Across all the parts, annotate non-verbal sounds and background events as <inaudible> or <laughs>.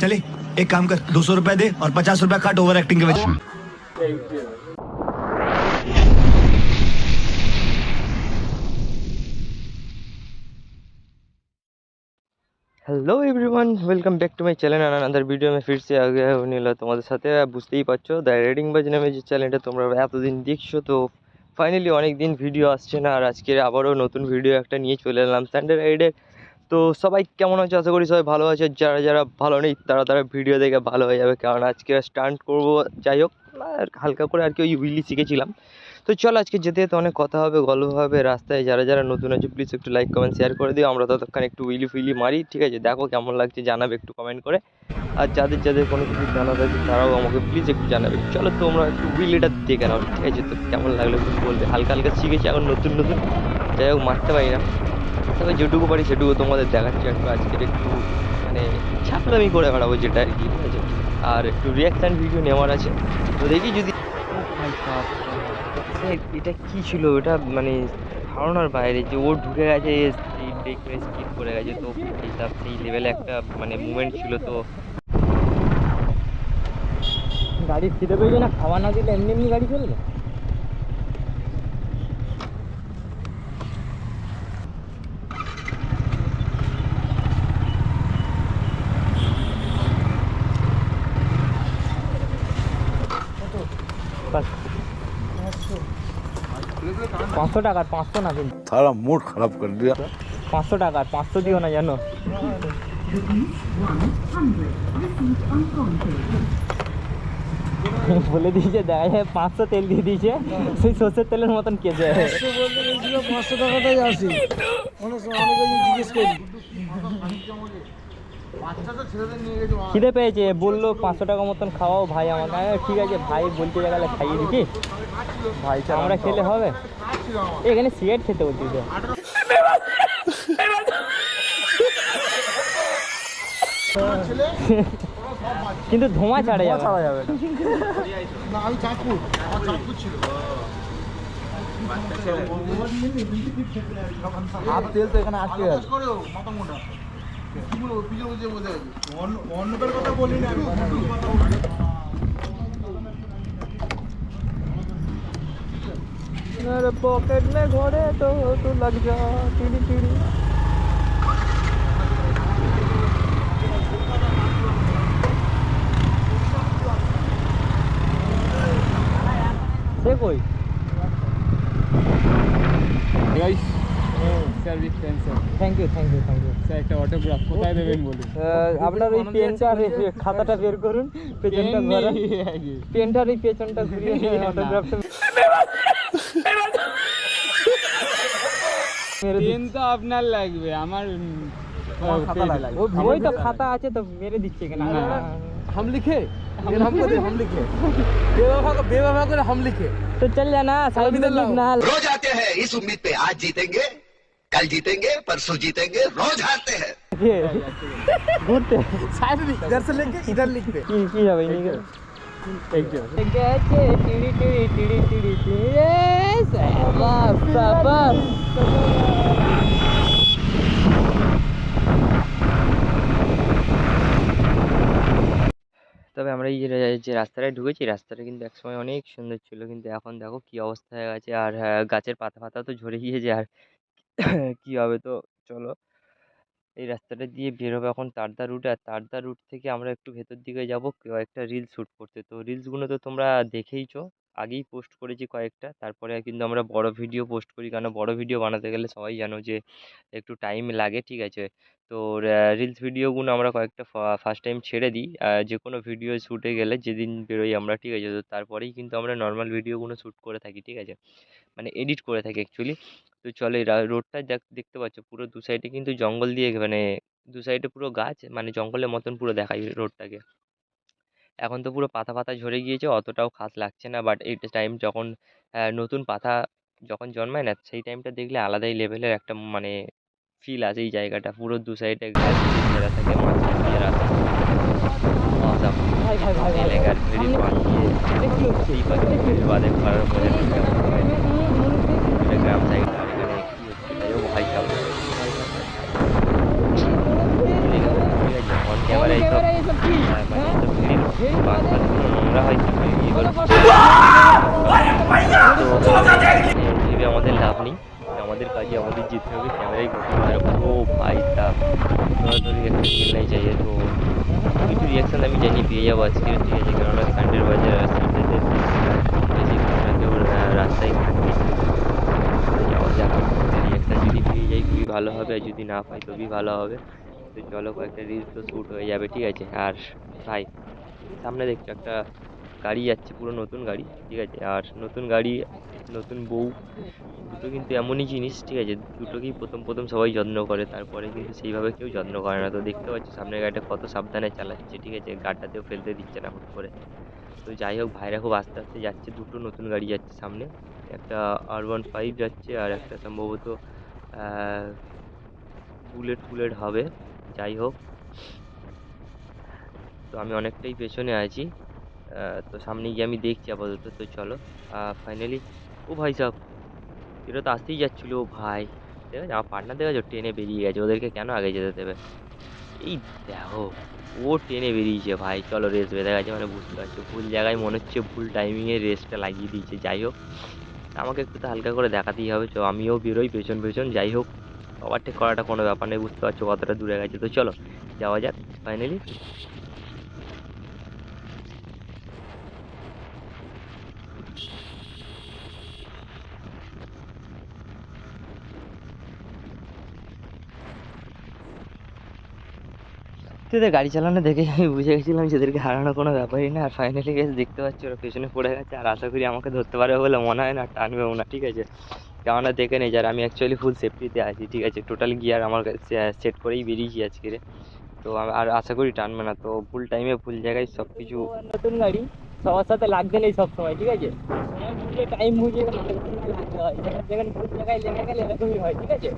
चले एक काम कर दो सौ रुपया दे और पचास रुपया काट ओवर एक्टिंग के वजह hello everyone welcome back to my channel R another video আমি ফিরছি আগে নিল তোমাদের সাথে আর বুঝতেই পারছো দ্য রেডিং বাজ নামে যে চ্যানেলটা তোমরা এতদিন দেখছো তো ফাইনালি অনেক দিন ভিডিও আসছে না আর আজকে আবারও নতুন ভিডিও একটা নিয়ে চলে এলাম স্যান্ডে রাইডের তো সবাই কেমন আছে? আশা করি সবাই ভালো আছে। যারা যারা ভালো নেই, তারা তারা ভিডিও দেখে ভালো হয়ে যাবে। কারণ আজকে স্টান্ট করব, যাই হোক, আর হালকা করে আর কি ওই উইলি শিখেছিলাম। তো চলো আজকে যেতে যেতে অনেক কথা হবে, গল্প হবে। রাস্তায় যারা যারা নতুন আছে প্লিজ একটু লাইক কমেন্ট শেয়ার করে দিও। আমরা ততক্ষণ একটু উইলি ফুইলি মারি, ঠিক আছে? দেখো কেমন লাগছে, জানাবে একটু কমেন্ট করে। আর যাদের যাদের কোনো কিছু জানা থাকে তারাও আমাকে প্লিজ একটু জানাবে। চলো তোমরা একটু উইলিটা দেখে নাও, ঠিক আছে? তো কেমন লাগল একটু বলবে। হালকা হালকা শিখেছি, এখন নতুন নতুন। যাই হোক, মারতে পারি না। তবে যেটুকু পারি সেটুকু তোমাদের দেখাচ্ছি। একটু আজকের একটু মানে ছাপলামি করে বেড়াবো যেটা আর কি ঠিক আছে? আর একটু রিয়াকশান ভিডিও নেওয়ার আছে। তো দেখি যদি এটা কি ছিল? এটা মানে ধারণার বাইরে যে ও ঢুকে গেছে স্পিড ব্রেক করে স্কিপ করে গেছে। তো হিসাব সেই লেভেলে একটা মানে মুভমেন্ট ছিল তো গাড়ি খিদে পেয়েছে না? খাওয়া না দিলে এমনি এমনি গাড়ি চলবে? পাঁচশো টাকার পাঁচশো না কিন্তু। সারা মুড খারাপ করে দিয়া পাঁচশো টাকার পাঁচশো দিও না জানো? বলে দিয়েছে দেখা যায় পাঁচশো তেল দিয়ে দিয়েছে সেই সর্ষের তেলের মতন কেজে। পাঁচশো টাকাটাই আসি জিজ্ঞেস করি খিদে পেয়েছে বলল পাঁচশো টাকা মতন খাওয়াও ভাই আমাকে। ঠিক আছে ভাই বলতে গেলে খাইয়ে দিকি ভাই আমরা খেলে হবে। এখানে সিগারেট খেতে বলছি তো। কিন্তু ধোঁয়া ছাড়া যাবে। ছাড়া যাবে না। আমি চাঁদপুর ছিল তেল তো এখানে আটকে কথা বলি না। मेरे पॉकेट में घोड़े तो तू लग जा टिड़ी टिड़ी সে কই guys service cancel thank you thank you thank you sir একটা অটোগ্রাফ কোথায় দেবেন বলুন আপনার ওই পেনটা খাতাটা বের করুন পেছনটা ঘোরান পেনটার এই পেছনটা ঘুরিয়ে অটোগ্রাফটা মেরে দিন <laughs> পেন তো আপনার লাগবে আমার খাতা লাগবে ওই তো খাতা আছে তো মেরে দিচ্ছে এখানে না। हम लिखे फिर हमको दे हम लिखे बेवफा को बेवफा को हम लिखे तो चल जाना साइड में लिखना रोज आते हैं इस उम्मीद पे आज जीतेंगे कल जीतेंगे परसों जीतेंगे रोज हारते हैं <laughs> ঘুরতে साइड में इधर से लेके इधर लिखते কি কি হবে নিকে তবে আমরা এই যে রাস্তাটায় ঢুকেছি রাস্তাটা কিন্তু একসময় অনেক সুন্দর ছিল কিন্তু এখন দেখো কি অবস্থা হয়ে গেছে। আর হ্যাঁ, গাছের পাতা ফাতা তো ঝরে গিয়েছে। আর কি হবে তো চলো। এই রাস্তাটা দিয়ে বেরোবো এখন তারদা রুট আর তারদা রুট থেকে আমরা একটু ভেতর দিকে যাব কয়েকটা রিলস শ্যুট করতে। তো রিলসগুলো তো তোমরা দেখেইছো, আগেই পোস্ট করেছি কয়েকটা, তারপরে কিন্তু আমরা বড় ভিডিও পোস্ট করি। কারণ বড় ভিডিও বানাতে গেলে সবাই জানো যে একটু টাইম লাগে, ঠিক আছে? তো রিলস ভিডিওগুলো আমরা কয়েকটা ফার্স্ট টাইম ছেড়ে দিই। যে কোনো ভিডিও শ্যুটে গেলে যেদিন বেরোই আমরা, ঠিক আছে? তো তারপরেই কিন্তু আমরা নর্মাল ভিডিওগুলো শ্যুট করে থাকি, ঠিক আছে? মানে এডিট করে থাকি অ্যাকচুয়ালি তো চলো রোডটা দেখতে পাচ্ছ পুরো দু সাইডে কিন্তু জঙ্গল দিয়ে মানে দু সাইডে পুরো গাছ মানে জঙ্গলের মতন পুরো দেখায় রোডটাকে। এখন তো পুরো পাতা ফাতা ঝরে গিয়েছে অতটাও খাস লাগছে না বাট এই টাইম যখন নতুন পাতা যখন জন্মায় না সেই টাইমটা দেখলে আলাদাই লেভেলের একটা মানে ফিল আসে এই জায়গাটা। পুরো দু সাইডে গাছ ঘেরা থাকে মাঝখান দিয়ে রাস্তা এলাকার ভেরি এই পাখি বাদে করার আমাদের লাভ নেই আমাদের কাজে আমাদের যেতে হবে ক্যামেরাই করতে হবে ও ভাই চাইয়ে তো কিছু রিয়াকশান আমি জানি পেয়ে যাব আজকে ঠিক আছে কেননা সানডের বাজার আহ, রাস্তায় থাকি যাওয়া যদি পেয়ে যাই খুবই ভালো হবে আর যদি না পাই তবেই ভালো হবে তো চলো কয়েকটা তো শ্যুট হয়ে যাবে, ঠিক আছে? আর ভাই, সামনে দেখছ একটা গাড়ি যাচ্ছে, পুরো নতুন গাড়ি, ঠিক আছে? আর নতুন গাড়ি, নতুন বউ, দুটো কিন্তু এমনই জিনিস, ঠিক আছে? দুটোকেই প্রথম প্রথম সবাই যত্ন করে, তারপরে কিন্তু সেইভাবে কেউ যত্ন করে না। তো দেখতে পাচ্ছি সামনের গাড়িটা কত সাবধানে চালাচ্ছে, ঠিক আছে? গাড়িটাতেও ফেলতে দিচ্ছে না হুট করে। তো যাই হোক, ভাইরা খুব আস্তে আস্তে যাচ্ছে, দুটো নতুন গাড়ি যাচ্ছে সামনে। একটা আর ওয়ান ফাইভ যাচ্ছে, আর একটা সম্ভবত বুলেট ফুলেট হবে। যাই হোক। তো আমি অনেকটাই পেছনে আছি। তো সামনে গিয়ে আমি দেখছি আপাতত, তো চলো। ফাইনালি ও ভাই সাহেব এটা তো আসতেই যাচ্ছিল, ও ভাই। ঠিক আছে, আমার পার্টনার দেখা যাচ্ছে ট্রেনে বেরিয়ে গেছে, ওদেরকে কেন আগে যেতে দেবে? এই দেখো, ও ট্রেনে বেরিয়েছে ভাই। চলো রেস বেঁধে গেছে মানে বুঝতে পারছ, ভুল জায়গায় মনে হচ্ছে ভুল টাইমিংয়ে রেসটা লাগিয়ে দিয়েছে। যাই হোক, আমাকে একটু তো হালকা করে দেখাতেই হবে। তো আমিও বেরোই পেছন পেছন, যাই হোক। ওভারটেক করাটা কোনো ব্যাপার নেই, বুঝতে পারছ কতটা দূরে গেছে। তো চলো, যাওয়া যাক ফাইনালি তোদের গাড়ি চালানো দেখে আমি বুঝে গেছিলাম যে এদেরকে হারানো কোনো ব্যাপারই না। আর ফাইনালি গেছে দেখতে পাচ্ছি ওরা পেছনে পড়ে গেছে। আর আশা করি আমাকে ধরতে পারবে বলে মনে হয় না, টানবেও না, ঠিক আছে? কেননা দেখে নেই যার আমি অ্যাকচুয়ালি ফুল সেফটিতে আছি ঠিক আছে? টোটাল গিয়ার আমার কাছে সেট করেই বেরিয়েছি আজকে তো আর আশা করি টানবে না তো ভুল টাইমে ভুল জায়গায় সব কিছু নতুন গাড়ি। সবার সাথে লাগবে নেই সব সময় ঠিক আছে? টাইম বুঝে লাগতে হয়। যেখানে ভুল জায়গায় লেগে গেলে এরকমই হয় ঠিক আছে?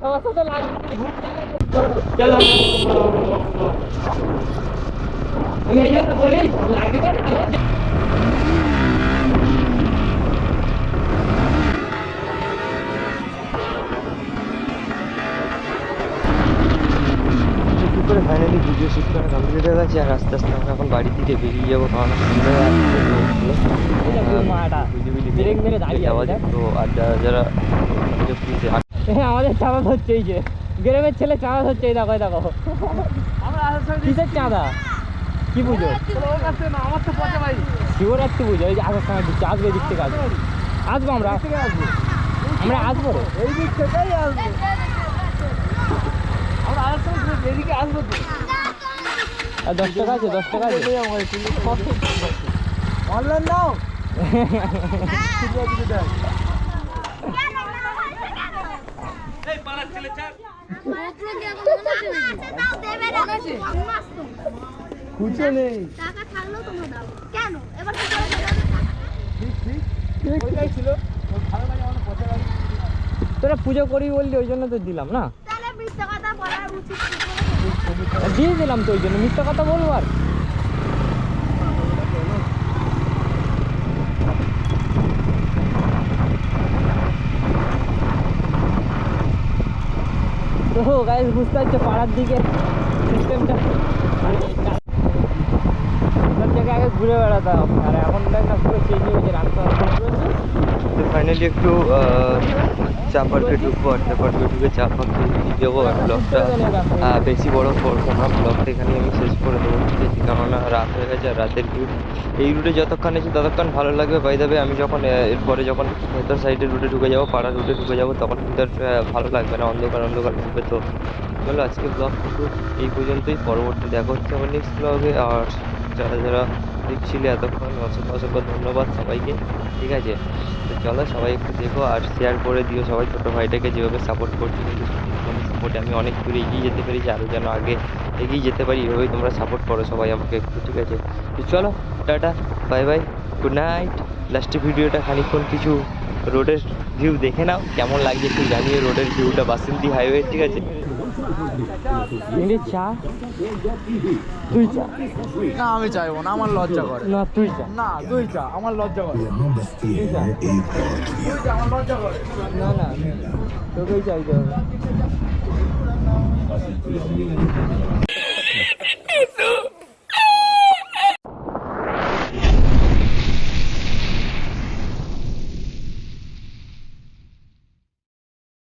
সবার সাথে লাগবে ভুল জায়গায় গেছে আর আস্তে আস্তে আমরা এখন বাড়ি থেকে বেরিয়ে যাব কারণ হয়ে যাওয়া আছে, যাক তো আর যারা যারা হ্যাঁ আমাদের চাঁদা ধরছে এই যে। গ্রামের ছেলে চাঁদা ধরছে এই দেখো এই দেখো। কিসের চাঁদা? কি পুজো? আমার তো পচা শিবরাত্রি পুজো এই যে আসার সময় দিচ্ছে আসবে দিক থেকে আসবে। আসব আমরা? আমরা আসব এই দিক থেকেই আসবে। আমরা আর সময় এদিকে আসব তো। আর দশ টাকা আছে দশ টাকা আছে। অনলাইন নাও। খুঁজে নেই। টাকা থাকলেও তোমরা দাও কেন? এবার ওইটাই ছিল তোরা পুজো করি বললি ওই জন্য তো দিলাম না। তাহলে মিথ্যা কথা বলা উচিত কি? করে? আর দিয়ে দিলাম তো, ওই জন্য মিথ্যা কথা বলব আর। তো গাইজ বুঝতে পারছ, পাড়ার দিকে সিস্টেমটা সব জায়গায় আগে ঘুরে বেড়াতাম আর এখন দেখ না পুরো চেঞ্জ হয়েছে রাস্তা তো ফাইনালি একটু চা পার্কে ঢুকবো চা পার্কে ঢুকে চা পার্কে যাব আর ব্লগটা বেশি বড় করব না। ব্লগটা এখানে আমি শেষ করে দেবো, ঠিক আছে? কেননা রাত হয়ে গেছে আর রাতের ভিউ এই রুটে যতক্ষণ আছে ততক্ষণ ভালো লাগবে। বাই দেবে আমি যখন এরপরে যখন ভেতর সাইডের রুটে ঢুকে যাব, পাড়ার রুটে ঢুকে যাব, তখন কিন্তু ভালো লাগবে না, অন্ধকার অন্ধকার লাগবে। তো চলো আজকে ব্লগ কিন্তু এই পর্যন্তই। পরবর্তী দেখা হচ্ছে আমার নেক্সট ব্লগে আর যারা যারা দেখছিলে এতক্ষণ, অসংখ্য অসংখ্য ধন্যবাদ সবাইকে, ঠিক আছে? তো চলো সবাই একটু দেখো আর শেয়ার করে দিও সবাই ছোটো ভাইটাকে যেভাবে সাপোর্ট করছ, কিন্তু সাপোর্টে আমি অনেক দূরে এগিয়ে যেতে পেরেছি আরও যেন আগে এগিয়ে যেতে পারি, এভাবেই তোমরা সাপোর্ট করো সবাই আমাকে একটু, ঠিক আছে? তো চলো, tata bye bye good night লাস্টে ভিডিওটা খানিকক্ষণ কিছু রোডের ভিউ দেখে নাও, কেমন লাগছে একটু জানিয়ে রোডের ভিউটা বাসন্তী হাইওয়ে ঠিক আছে? এনে চা? তুই চা? না আমি চাইব না আমার লজ্জা করে। না তুই চা। না তুই চা আমার লজ্জা করে। তুই চা। আমার লজ্জা করে। না না। তোকেই চাইতে হবে।